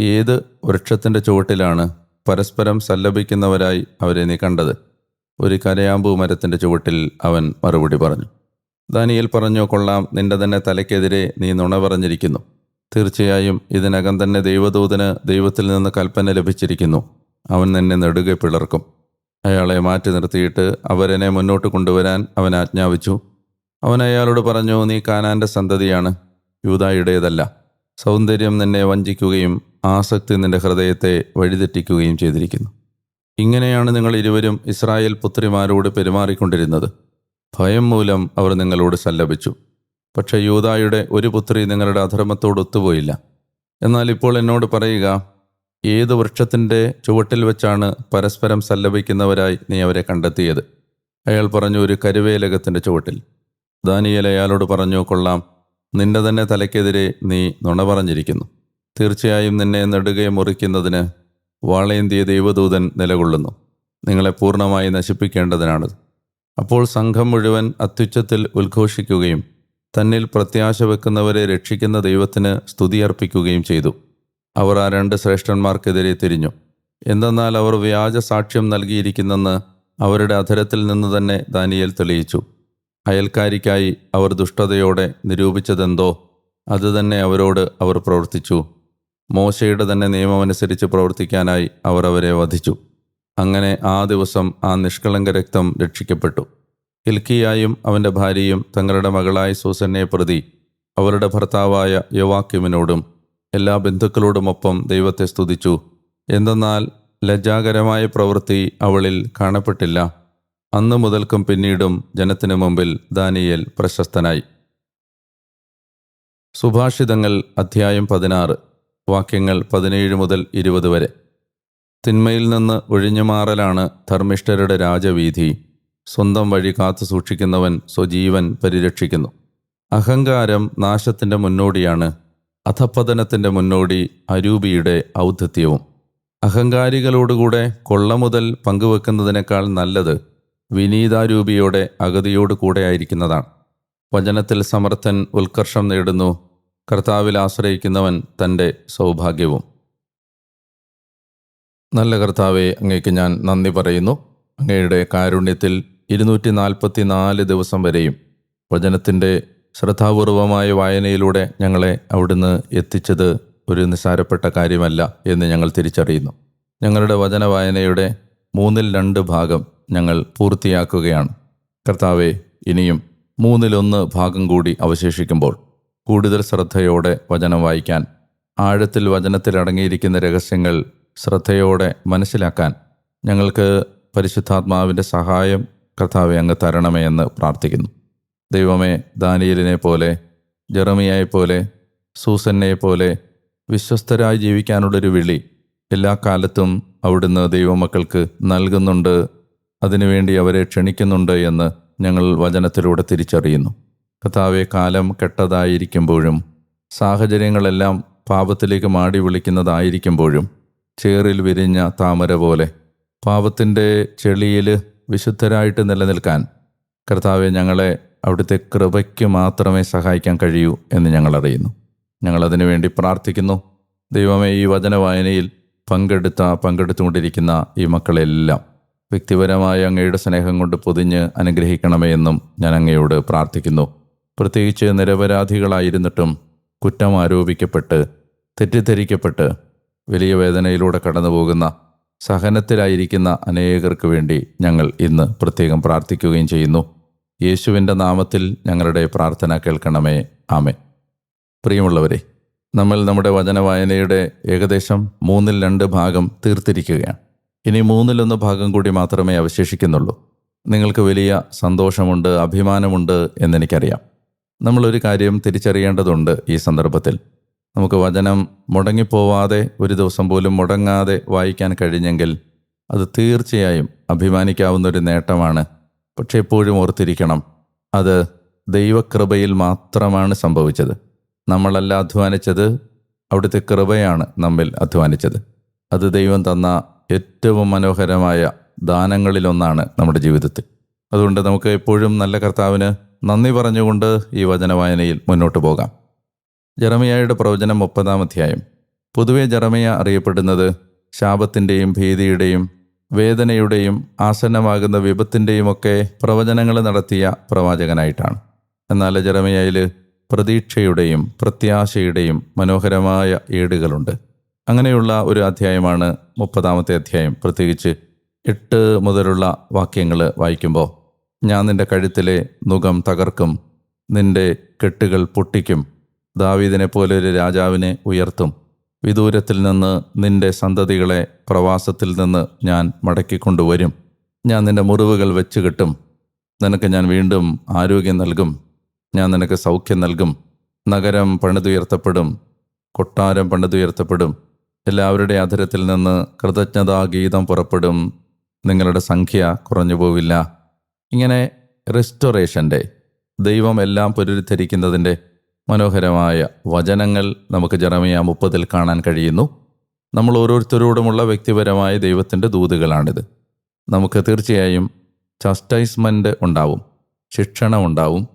ഏത് വൃക്ഷത്തിന്റെ ചുവട്ടിലാണ് പരസ്പരം സല്ലപിക്കുന്നവരായി അവരെ നീ കണ്ടത്? ഒരു കരയാമ്പൂ മരത്തിന്റെ ചുവട്ടിൽ അവൻ മറുപടി പറഞ്ഞു ദാനിയൽ പറഞ്ഞു കൊള്ളാം നിന്റെ തന്നെ തലയ്ക്കെതിരെ നീ നുണ പറഞ്ഞിരിക്കുന്നു. തീർച്ചയായും ഇതിനകം തന്നെ ദൈവദൂതന് ദൈവത്തിൽ നിന്ന് കൽപ്പന ലഭിച്ചിരിക്കുന്നു. അവൻ നിന്നെ നെടുകെ പിളർക്കും. അയാളെ മാറ്റി നിർത്തിയിട്ട് അവരനെ മുന്നോട്ട് കൊണ്ടുവരാൻ അവൻ ആജ്ഞാപിച്ചു. അവൻ അയാളോട് പറഞ്ഞു നീ കാനാന്റെ സന്തതിയാണ്. യൂതായുടേതല്ല. സൗന്ദര്യം നിന്നെ വഞ്ചിക്കുകയും ആസക്തി നിന്റെ ഹൃദയത്തെ വഴിതെറ്റിക്കുകയും ചെയ്തിരിക്കുന്നു. ഇങ്ങനെയാണ് നിങ്ങൾ ഇരുവരും ഇസ്രായേൽ പുത്രിമാരോട് പെരുമാറിക്കൊണ്ടിരുന്നത്. ഭയം മൂലം അവർ നിങ്ങളോട് സല്ലപിച്ചു. പക്ഷേ യൂതായുടെ ഒരു പുത്രി നിങ്ങളുടെ അധർമ്മത്തോട് ഒത്തുപോയില്ല. എന്നാൽ ഇപ്പോൾ എന്നോട് പറയുക ഏത് വൃക്ഷത്തിന്റെ ചുവട്ടിൽ വെച്ചാണ് പരസ്പരം സല്ലപിക്കുന്നവരായി നീ അവരെ കണ്ടെത്തിയത്? അയാൾ പറഞ്ഞു ഒരു കരുവേലകത്തിന്റെ ചുവട്ടിൽ. ദാനിയേൽ അയാളോട് പറഞ്ഞു കൊള്ളാം. നിന്റെ തന്നെ തലയ്ക്കെതിരെ നീ നുണ പറഞ്ഞിരിക്കുന്നു. തീർച്ചയായും നിന്നെ നെടുകയെ മുറിക്കുന്നതിന് വാളേന്തിയ ദൈവദൂതൻ നിലകൊള്ളുന്നു. നിങ്ങളെ പൂർണമായി നശിപ്പിക്കേണ്ടതിനാണത് അപ്പോൾ സംഘം മുഴുവൻ അത്യുച്ചത്തിൽ ഉദ്ഘോഷിക്കുകയും തന്നിൽ പ്രത്യാശ വെക്കുന്നവരെ രക്ഷിക്കുന്ന ദൈവത്തിന് സ്തുതിയർപ്പിക്കുകയും ചെയ്തു. അവർ ആ രണ്ട് ശ്രേഷ്ഠന്മാർക്കെതിരെ തിരിഞ്ഞു. എന്തെന്നാൽ അവർ വ്യാജ സാക്ഷ്യം നൽകിയിരിക്കുന്നെന്ന് അവരുടെ അധരത്തിൽ നിന്ന് തന്നെ ദാനിയേൽ തെളിയിച്ചു. അയൽക്കാരിക്കായി അവർ ദുഷ്ടതയോടെ നിരൂപിച്ചതെന്തോ അതുതന്നെ അവരോട് അവർ പ്രവർത്തിച്ചു. മോശയുടെ തന്നെ നിയമമനുസരിച്ച് പ്രവർത്തിക്കാനായി അവർ അവരെ വധിച്ചു. അങ്ങനെ ആ ദിവസം ആ നിഷ്കളങ്ക രക്തം രക്ഷിക്കപ്പെട്ടു. ഹിൽക്കിയായും അവന്റെ ഭാര്യയും തങ്ങളുടെ മകളായ സൂസന്നെ പ്രതി അവരുടെ ഭർത്താവായ യോവാക്യമിനോടും എല്ലാ ബന്ധുക്കളോടുമൊപ്പം ദൈവത്തെ സ്തുതിച്ചു. എന്തെന്നാൽ ലജ്ജാകരമായ പ്രവൃത്തി അവളിൽ കാണപ്പെട്ടില്ല. അന്നു മുതൽക്കും പിന്നീടും ജനത്തിനു മുമ്പിൽ ദാനിയേൽ പ്രശസ്തനായി. സുഭാഷിതങ്ങൾ അധ്യായം പതിനാറ് വാക്യങ്ങൾ പതിനേഴ് മുതൽ ഇരുപത് വരെ. തിന്മയിൽ നിന്ന് ഒഴിഞ്ഞുമാറലാണ് ധർമ്മിഷ്ഠരുടെ രാജവീതി സ്വന്തം വഴി കാത്തു സൂക്ഷിക്കുന്നവൻ സ്വജീവൻ പരിരക്ഷിക്കുന്നു. അഹങ്കാരം നാശത്തിന്റെ മുന്നോടിയാണ്. അധപ്പതനത്തിന്റെ മുന്നോടി അരൂപിയുടെ ഔദ്ധത്യവും. അഹങ്കാരികളോടുകൂടെ കൊള്ള മുതൽ പങ്കുവെക്കുന്നതിനേക്കാൾ നല്ലത് വിനീതാരൂപിയോടെ അഗതിയോട് കൂടെ ആയിരിക്കുന്നതാണ്. വചനത്തിൽ സമർത്ഥൻ ഉത്കർഷം നേടുന്നു കർത്താവിൽ ആശ്രയിക്കുന്നവൻ തന്റെ സൗഭാഗ്യവും. നല്ല കർത്താവെ അങ്ങേക്ക് ഞാൻ നന്ദി പറയുന്നു. അങ്ങയുടെ കാരുണ്യത്തിൽ ഇരുന്നൂറ്റി നാൽപ്പത്തി നാല് ദിവസം വരെയും വചനത്തിന്റെ ശ്രദ്ധാപൂർവമായ വായനയിലൂടെ ഞങ്ങളെ അവിടുന്ന് എത്തിച്ചത് ഒരു നിസ്സാരപ്പെട്ട കാര്യമല്ല എന്ന് ഞങ്ങൾ തിരിച്ചറിയുന്നു. ഞങ്ങളുടെ വചന വായനയുടെ മൂന്നിൽ രണ്ട് ഭാഗം ഞങ്ങൾ പൂർത്തിയാക്കുകയാണ്. കർത്താവെ ഇനിയും മൂന്നിലൊന്ന് ഭാഗം കൂടി അവശേഷിക്കുമ്പോൾ കൂടുതൽ ശ്രദ്ധയോടെ വചനം വായിക്കാൻ ആഴത്തിൽ വചനത്തിൽ അടങ്ങിയിരിക്കുന്ന രഹസ്യങ്ങൾ ശ്രദ്ധയോടെ മനസ്സിലാക്കാൻ ഞങ്ങൾക്ക് പരിശുദ്ധാത്മാവിന്റെ സഹായം കർത്താവെ അങ്ങ് തരണമേ എന്ന് പ്രാർത്ഥിക്കുന്നു. ദൈവമേ ദാനിയലിനെ പോലെ ജെറമിയായെ പോലെ വിശ്വസ്തരായി ജീവിക്കാനുള്ളൊരു വിളി എല്ലാ കാലത്തും അവിടുന്ന് ദൈവമക്കൾക്ക് നൽകുന്നുണ്ട്. അതിനുവേണ്ടി അവരെ ക്ഷണിക്കുന്നുണ്ട് എന്ന് ഞങ്ങൾ വചനത്തിലൂടെ തിരിച്ചറിയുന്നു. കർത്താവെ കാലം കെട്ടതായിരിക്കുമ്പോഴും സാഹചര്യങ്ങളെല്ലാം പാപത്തിലേക്ക് മാടി വിളിക്കുന്നതായിരിക്കുമ്പോഴും ചേറിൽ വിരിഞ്ഞ താമര പോലെ പാപത്തിന്റെ ചെളിയിൽ വിശുദ്ധരായിട്ട് നിലനിൽക്കാൻ കർത്താവെ ഞങ്ങളെ അവിടുത്തെ കൃപയ്ക്ക് മാത്രമേ സഹായിക്കാൻ കഴിയൂ എന്ന് ഞങ്ങൾ അറിയുന്നു. ഞങ്ങളതിനു വേണ്ടി പ്രാർത്ഥിക്കുന്നു. ദൈവമേ ഈ വചന വായനയിൽ പങ്കെടുത്ത പങ്കെടുത്തുകൊണ്ടിരിക്കുന്ന ഈ മക്കളെല്ലാം വ്യക്തിപരമായ അങ്ങയുടെ സ്നേഹം കൊണ്ട് പൊതിഞ്ഞ് അനുഗ്രഹിക്കണമേ എന്നും ഞാൻ അങ്ങയോട് പ്രാർത്ഥിക്കുന്നു. പ്രത്യേകിച്ച് നിരപരാധികളായിരുന്നിട്ടും കുറ്റം ആരോപിക്കപ്പെട്ട് തെറ്റിദ്ധരിക്കപ്പെട്ട് വലിയ വേദനയിലൂടെ കടന്നു പോകുന്ന സഹനത്തിലായിരിക്കുന്ന അനേകർക്ക് വേണ്ടി ഞങ്ങൾ ഇന്ന് പ്രത്യേകം പ്രാർത്ഥിക്കുകയും ചെയ്യുന്നു. യേശുവിന്റെ നാമത്തിൽ ഞങ്ങളുടെ പ്രാർത്ഥന കേൾക്കണമേ. ആമേ പ്രിയമുള്ളവരെ നമ്മൾ നമ്മുടെ വചനവായനയുടെ ഏകദേശം മൂന്നിൽ രണ്ട് ഭാഗം തീർത്തിരിക്കുകയാണ്. ഇനി മൂന്നിലൊന്ന് ഭാഗം കൂടി മാത്രമേ അവശേഷിക്കുന്നുള്ളൂ. നിങ്ങൾക്ക് വലിയ സന്തോഷമുണ്ട് അഭിമാനമുണ്ട് എന്നെനിക്കറിയാം. നമ്മളൊരു കാര്യം തിരിച്ചറിയേണ്ടതുണ്ട് ഈ സന്ദർഭത്തിൽ. നമുക്ക് വചനം മുടങ്ങിപ്പോവാതെ ഒരു ദിവസം പോലും മുടങ്ങാതെ വായിക്കാൻ കഴിഞ്ഞെങ്കിൽ അത് തീർച്ചയായും അഭിമാനിക്കാവുന്ന ഒരു നേട്ടമാണ് പക്ഷെ എപ്പോഴും ഓർത്തിരിക്കണം അത് ദൈവകൃപയിൽ മാത്രമാണ് സംഭവിച്ചത്. നമ്മളല്ല അധ്വാനിച്ചത് അവിടുത്തെ കൃപയാണ് നമ്മിൽ അധ്വാനിച്ചത്. അത് ദൈവം തന്ന ഏറ്റവും മനോഹരമായ ദാനങ്ങളിലൊന്നാണ് നമ്മുടെ ജീവിതത്തിൽ. അതുകൊണ്ട് നമുക്ക് എപ്പോഴും നല്ല കർത്താവിന് നന്ദി പറഞ്ഞുകൊണ്ട് ഈ വചനവായനയിൽ മുന്നോട്ട് പോകാം. ജറമിയായുടെ പ്രവചനം മുപ്പതാം അധ്യായം. പൊതുവെ ജറമിയ അറിയപ്പെടുന്നത് ശാപത്തിന്റെയും ഭീതിയുടെയും വേദനയുടെയും ആസന്നമാകുന്ന വിപത്തിന്റെയും ഒക്കെ പ്രവചനങ്ങൾ നടത്തിയ പ്രവാചകനായിട്ടാണ്. എന്നാൽ ജറമയായിൽ പ്രതീക്ഷയുടെയും പ്രത്യാശയുടെയും മനോഹരമായ ഏടുകളുണ്ട്. അങ്ങനെയുള്ള ഒരു അധ്യായമാണ് മുപ്പതാമത്തെ അധ്യായം. പ്രത്യേകിച്ച് എട്ട് മുതലുള്ള വാക്യങ്ങൾ വായിക്കുമ്പോൾ ഞാൻ നിന്റെ കഴുത്തിലെ നുഖം തകർക്കും നിന്റെ കെട്ടുകൾ പൊട്ടിക്കും ദാവീദിനെ പോലെ ഒരു രാജാവിനെ ഉയർത്തും വിദൂരത്തിൽ നിന്ന് നിന്റെ സന്തതികളെ പ്രവാസത്തിൽ നിന്ന് ഞാൻ മടക്കിക്കൊണ്ടുവരും ഞാൻ നിന്റെ മുറിവുകൾ വെച്ച് കിട്ടും. നിനക്ക് ഞാൻ വീണ്ടും ആരോഗ്യം നൽകും. ഞാൻ നിനക്ക് സൗഖ്യം നൽകും. നഗരം പണിതുയർത്തപ്പെടും. കൊട്ടാരം പണിതുയർത്തപ്പെടും. എല്ലാവരുടെ അധരത്തിൽ നിന്ന് കൃതജ്ഞതാ ഗീതം പുറപ്പെടും. നിങ്ങളുടെ സംഖ്യ കുറഞ്ഞു പോവില്ല ഇങ്ങനെ റെസ്റ്റോറേഷന്റെ ദൈവം എല്ലാം പുനരുദ്ധരിക്കുന്നതിന്റെ മനോഹരമായ വചനങ്ങൾ നമുക്ക് ജറമിയ മുപ്പതിൽ കാണാൻ കഴിയുന്നു. നമ്മൾ ഓരോരുത്തരോടുമുള്ള വ്യക്തിപരമായ ദൈവത്തിന്റെ ദൂതുകളാണിത്. നമുക്ക് തീർച്ചയായും ചസ്റ്റൈസ്മെന്റ് ഉണ്ടാവും ശിക്ഷണം ഉണ്ടാവും.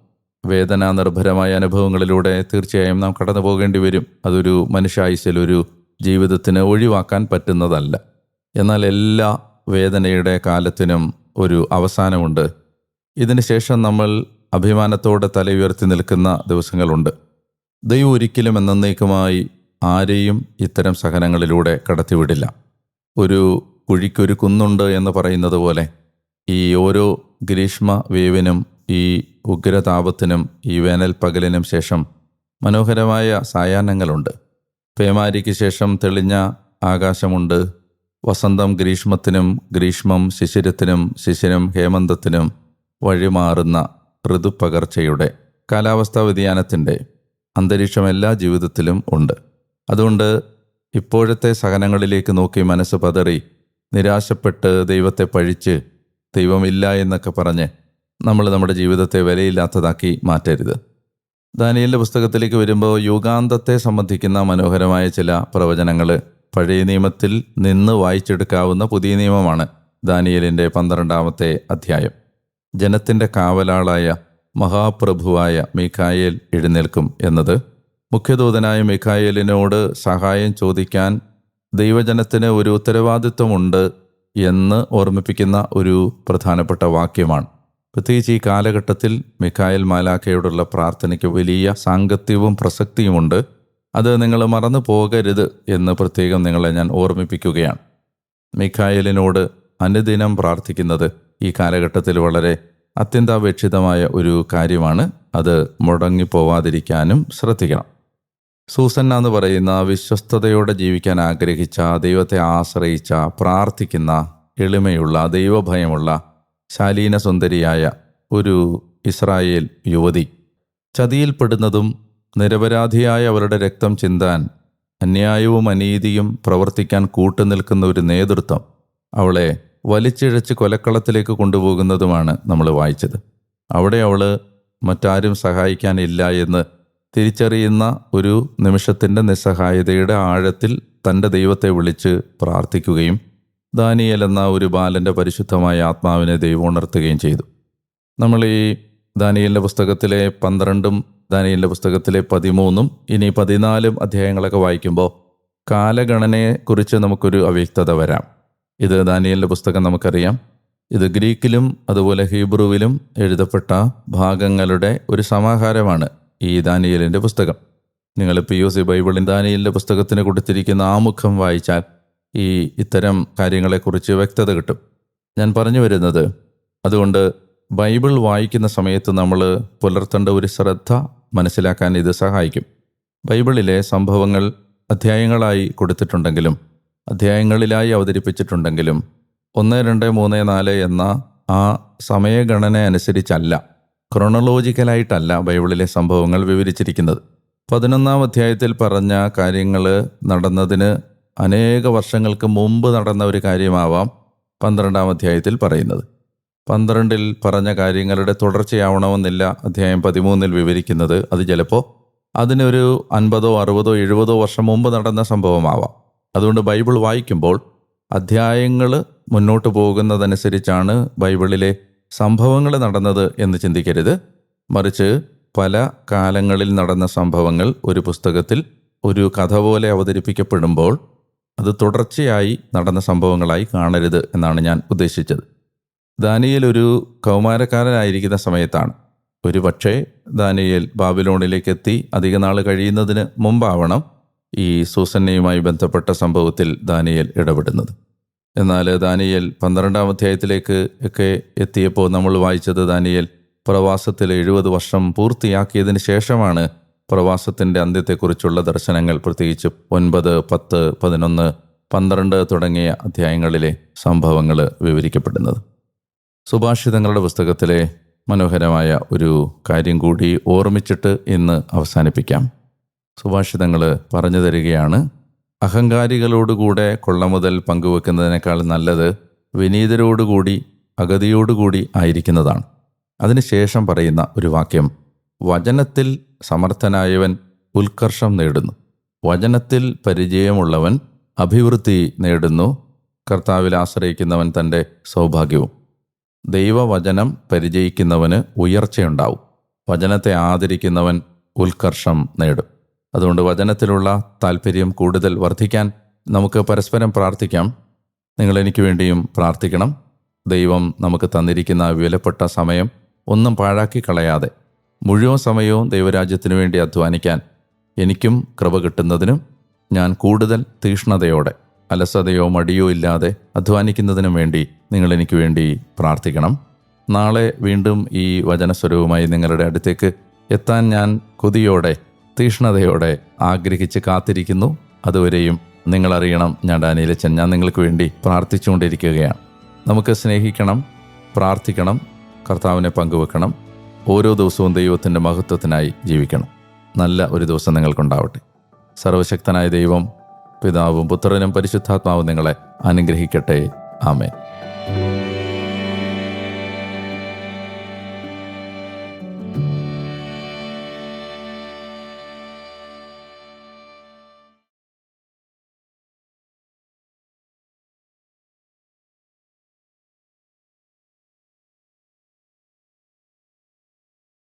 വേദനാ നിർഭരമായ അനുഭവങ്ങളിലൂടെ തീർച്ചയായും നാം കടന്നു പോകേണ്ടി വരും. അതൊരു മനുഷ്യായുസിൽ ഒരു ജീവിതത്തിന് ഒഴിവാക്കാൻ പറ്റുന്നതല്ല. എന്നാൽ എല്ലാ വേദനയുടെ കാലത്തിനും ഒരു അവസാനമുണ്ട്. ഇതിനുശേഷം നമ്മൾ അഭിമാനത്തോടെ തല ഉയർത്തി നിൽക്കുന്ന ദിവസങ്ങളുണ്ട്. ദൈവം ഒരിക്കലും എന്നേക്കുമായി ആരെയും ഇത്തരം സഹനങ്ങളിലൂടെ കടത്തിവിടില്ല. ഒരു കുഴിക്കൊരു കുന്നുണ്ട് എന്ന് പറയുന്നത് പോലെ ഈ ഓരോ ഗ്രീഷ്മ വേവിനും ഈ ഉഗ്രതാപത്തിനും ഈ വേനൽ പകലിനും ശേഷം മനോഹരമായ സായാഹ്നങ്ങളുണ്ട്. പേമാരിക്ക് ശേഷം തെളിഞ്ഞ ആകാശമുണ്ട്. വസന്തം ഗ്രീഷ്മത്തിനും ഗ്രീഷ്മം ശിശിരത്തിനും ശിശിരം ഹേമന്തത്തിനും വഴിമാറുന്ന ഋതുപകർച്ചയുടെ കാലാവസ്ഥാ വ്യതിയാനത്തിന്റെ അന്തരീക്ഷം എല്ലാ ജീവിതത്തിലും ഉണ്ട്. അതുകൊണ്ട് ഇപ്പോഴത്തെ സഹനങ്ങളിലേക്ക് നോക്കി മനസ്സ് പതറി നിരാശപ്പെട്ട് ദൈവത്തെ പഴിച്ച് ദൈവമില്ല എന്നൊക്കെ പറഞ്ഞ് നമ്മൾ നമ്മുടെ ജീവിതത്തെ വിലയില്ലാത്തതാക്കി മാറ്റരുത്. ദാനിയലിന്റെ പുസ്തകത്തിലേക്ക് വരുമ്പോൾ യുഗാന്തത്തെ സംബന്ധിക്കുന്ന മനോഹരമായ ചില പ്രവചനങ്ങൾ പഴയ നിയമത്തിൽ നിന്ന് വായിച്ചെടുക്കാവുന്ന പുതിയ നിയമമാണ് ദാനിയലിന്റെ പന്ത്രണ്ടാമത്തെ അധ്യായം. ജനത്തിന്റെ കാവലാളായ മഹാപ്രഭുവായ മീഖായേൽ എഴുന്നേൽക്കും എന്നത് മുഖ്യദൂതനായ മിഖായേലിനോട് സഹായം ചോദിക്കാൻ ദൈവജനത്തിന് ഒരു ഉത്തരവാദിത്വമുണ്ട് എന്ന് ഓർമ്മിപ്പിക്കുന്ന ഒരു പ്രധാനപ്പെട്ട വാക്യമാണ്. പ്രത്യേകിച്ച് ഈ കാലഘട്ടത്തിൽ മിഖായൽ മാലാഖയോടുള്ള പ്രാർത്ഥനയ്ക്ക് വലിയ സാങ്കത്യവും പ്രസക്തിയുമുണ്ട്. അത് നിങ്ങൾ മറന്നു പോകരുത് എന്ന് പ്രത്യേകം നിങ്ങളെ ഞാൻ ഓർമ്മിപ്പിക്കുകയാണ്. മിഖായലിനോട് അനുദിനം പ്രാർത്ഥിക്കുന്നത് ഈ കാലഘട്ടത്തിൽ വളരെ അത്യന്താപേക്ഷിതമായ ഒരു കാര്യമാണ്. അത് മുടങ്ങിപ്പോവാതിരിക്കാനും ശ്രദ്ധിക്കണം. സൂസന്ന എന്ന് പറയുന്ന വിശ്വസ്തയോടെ ജീവിക്കാൻ ആഗ്രഹിച്ച ദൈവത്തെ ആശ്രയിച്ച പ്രാർത്ഥിക്കുന്ന എളിമയുള്ള ദൈവഭയമുള്ള ശാലീന സുന്ദരിയായ ഒരു ഇസ്രായേൽ യുവതി. ചതിയിൽപ്പെടുന്നതും നിരപരാധിയായ അവരുടെ രക്തം ചിന്താൻ അന്യായവും അനീതിയും പ്രവർത്തിക്കാൻ കൂട്ടുനിൽക്കുന്ന ഒരു നേതൃത്വം അവളെ വലിച്ചിഴച്ച് കൊലക്കളത്തിലേക്ക് കൊണ്ടുപോകുന്നതുമാണ് നമ്മൾ വായിച്ചത്. അവിടെ അവൾ മറ്റാരും സഹായിക്കാനില്ല എന്ന് തിരിച്ചറിയുന്ന ഒരു നിമിഷത്തിന്റെ നിസ്സഹായതയുടെ ആഴത്തിൽ തന്റെ ദൈവത്തെ വിളിച്ച് പ്രാർത്ഥിക്കുകയും ദാനിയൽ എന്ന ഒരു ബാലന്റെ പരിശുദ്ധമായ ആത്മാവിനെ ദൈവം ഉണർത്തുകയും ചെയ്തു. നമ്മൾ ഈ ദാനിയലിന്റെ പുസ്തകത്തിലെ പന്ത്രണ്ടും ദാനിയലിന്റെ പുസ്തകത്തിലെ പതിമൂന്നും ഇനി പതിനാലും അധ്യായങ്ങളൊക്കെ വായിക്കുമ്പോൾ കാലഗണനയെക്കുറിച്ച് നമുക്കൊരു അവ്യക്തത വരാം. ഇത് ദാനിയലിന്റെ പുസ്തകം നമുക്കറിയാം. ഇത് ഗ്രീക്കിലും അതുപോലെ ഹീബ്രുവിലും എഴുതപ്പെട്ട ഭാഗങ്ങളുടെ ഒരു സമാഹാരമാണ് ഈ ദാനിയലിന്റെ പുസ്തകം. നിങ്ങൾ പി യു സി ബൈബിളിൻ ദാനിയലിന്റെ പുസ്തകത്തിന് കൊടുത്തിരിക്കുന്ന ആമുഖം വായിച്ചാൽ ഈ ഇത്തരം കാര്യങ്ങളെക്കുറിച്ച് വ്യക്തത കിട്ടും. ഞാൻ പറഞ്ഞു വരുന്നത് അതുകൊണ്ട് ബൈബിൾ വായിക്കുന്ന സമയത്ത് നമ്മൾ പുലർത്തേണ്ട ഒരു ശ്രദ്ധ മനസ്സിലാക്കാൻ ഇത് സഹായിക്കും. ബൈബിളിലെ സംഭവങ്ങൾ അധ്യായങ്ങളായി കൊടുത്തിട്ടുണ്ടെങ്കിലും അധ്യായങ്ങളിലായി അവതരിപ്പിച്ചിട്ടുണ്ടെങ്കിലും ഒന്ന് രണ്ട് മൂന്ന് നാല് എന്ന ആ സമയഗണന അനുസരിച്ചല്ല ക്രോണോളോജിക്കലായിട്ടല്ല ബൈബിളിലെ സംഭവങ്ങൾ വിവരിച്ചിരിക്കുന്നത്. പതിനൊന്നാം അധ്യായത്തിൽ പറഞ്ഞ കാര്യങ്ങൾ നടന്നതിന് അനേക വർഷങ്ങൾക്ക് മുമ്പ് നടന്ന ഒരു കാര്യമാവാം പന്ത്രണ്ടാം അധ്യായത്തിൽ പറയുന്നത്. പന്ത്രണ്ടിൽ പറഞ്ഞ കാര്യങ്ങളുടെ തുടർച്ചയാവണമെന്നില്ല അധ്യായം പതിമൂന്നിൽ വിവരിക്കുന്നത്. അത് ചിലപ്പോൾ അതിനൊരു അൻപതോ അറുപതോ എഴുപതോ വർഷം മുമ്പ് നടന്ന സംഭവമാവാം. അതുകൊണ്ട് ബൈബിൾ വായിക്കുമ്പോൾ അധ്യായങ്ങൾ മുന്നോട്ട് പോകുന്നതനുസരിച്ചാണ് ബൈബിളിലെ സംഭവങ്ങൾ നടന്നത് എന്ന് ചിന്തിക്കരുത്. മറിച്ച് പല കാലങ്ങളിൽ നടന്ന സംഭവങ്ങൾ ഒരു പുസ്തകത്തിൽ ഒരു കഥ പോലെ അവതരിപ്പിക്കപ്പെടുമ്പോൾ അത് തുടർച്ചയായി നടന്ന സംഭവങ്ങളായി കാണരുത് എന്നാണ് ഞാൻ ഉദ്ദേശിച്ചത്. ദാനിയൽ ഒരു കൗമാരക്കാരനായിരിക്കുന്ന സമയത്താണ്. ഒരു പക്ഷേ ദാനിയൽ ബാബിലോണിലേക്ക് എത്തി അധിക നാൾ കഴിയുന്നതിന് മുമ്പാവണം ഈ സൂസന്നയുമായി ബന്ധപ്പെട്ട സംഭവത്തിൽ ദാനിയൽ ഇടപെടുന്നത്. എന്നാൽ ദാനിയൽ പന്ത്രണ്ടാം അധ്യായത്തിലേക്ക് ഒക്കെ എത്തിയപ്പോൾ നമ്മൾ വായിച്ചത് ദാനിയൽ പ്രവാസത്തിൽ എഴുപത് വർഷം പൂർത്തിയാക്കിയതിന് ശേഷമാണ് പ്രവാസത്തിന്റെ അന്ത്യത്തെക്കുറിച്ചുള്ള ദർശനങ്ങൾ പ്രത്യേകിച്ച് ഒൻപത് പത്ത് പതിനൊന്ന് പന്ത്രണ്ട് തുടങ്ങിയ അധ്യായങ്ങളിലെ സംഭവങ്ങൾ വിവരിക്കപ്പെടുന്നത്. സുഭാഷിതങ്ങളുടെ പുസ്തകത്തിലെ മനോഹരമായ ഒരു കാര്യം കൂടി ഓർമ്മിച്ചിട്ട് ഇന്ന് അവസാനിപ്പിക്കാം. സുഭാഷിതങ്ങൾ പറഞ്ഞു തരികയാണ്. അഹങ്കാരികളോടുകൂടെ കൊള്ള മുതൽ പങ്കുവെക്കുന്നതിനേക്കാൾ നല്ലത് വിനീതരോടുകൂടി അഗതിയോടുകൂടി ആയിരിക്കുന്നതാണ്. അതിനുശേഷം പറയുന്ന ഒരു വാക്യം വചനത്തിൽ സമർത്ഥനായവൻ ഉത്കർഷം നേടുന്നു. വചനത്തിൽ പരിചയമുള്ളവൻ അഭിവൃദ്ധി നേടുന്നു. കർത്താവിൽ ആശ്രയിക്കുന്നവൻ തന്റെ സൗഭാഗ്യവും. ദൈവവചനം പരിചയിക്കുന്നവന് ഉയർച്ചയുണ്ടാവും. വചനത്തെ ആദരിക്കുന്നവൻ ഉത്കർഷം നേടും. അതുകൊണ്ട് വചനത്തിലുള്ള താല്പര്യം കൂടുതൽ വർദ്ധിക്കാൻ നമുക്ക് പരസ്പരം പ്രാർത്ഥിക്കാം. നിങ്ങൾ എനിക്ക് വേണ്ടിയും പ്രാർത്ഥിക്കണം. ദൈവം നമുക്ക് തന്നിരിക്കുന്ന വിലപ്പെട്ട സമയം ഒന്നും പാഴാക്കി കളയാതെ മുഴുവൻ സമയവും ദൈവരാജ്യത്തിനു വേണ്ടി അധ്വാനിക്കാൻ എനിക്കും കൃപ കിട്ടുന്നതിനും ഞാൻ കൂടുതൽ തീഷ്ണതയോടെ അലസതയോ മടിയോ ഇല്ലാതെ അധ്വാനിക്കുന്നതിനും വേണ്ടി നിങ്ങൾ എനിക്ക് വേണ്ടി പ്രാർത്ഥിക്കണം. നാളെ വീണ്ടും ഈ വചനസ്വരവുമായി നിങ്ങളുടെ അടുത്തേക്ക് എത്താൻ ഞാൻ കൊതിയോടെ തീഷ്ണതയോടെ ആഗ്രഹിച്ച് കാത്തിരിക്കുന്നു. അതുവരെയും നിങ്ങളറിയണം ഞാൻ ഡാനിയിലച്ചൻ ഞാൻ നിങ്ങൾക്ക് വേണ്ടി പ്രാർത്ഥിച്ചുകൊണ്ടിരിക്കുകയാണ്. നമുക്ക് സ്നേഹിക്കണം പ്രാർത്ഥിക്കണം കർത്താവിനെ പങ്കുവെക്കണം. ഓരോ ദിവസവും ദൈവത്തിന്റെ മഹത്വത്തിനായി ജീവിക്കണം. നല്ല ഒരു ദിവസം നിങ്ങൾക്കുണ്ടാവട്ടെ. സർവശക്തനായ ദൈവം പിതാവും പുത്രനും പരിശുദ്ധാത്മാവും നിങ്ങളെ അനുഗ്രഹിക്കട്ടെ. ആമേൻ.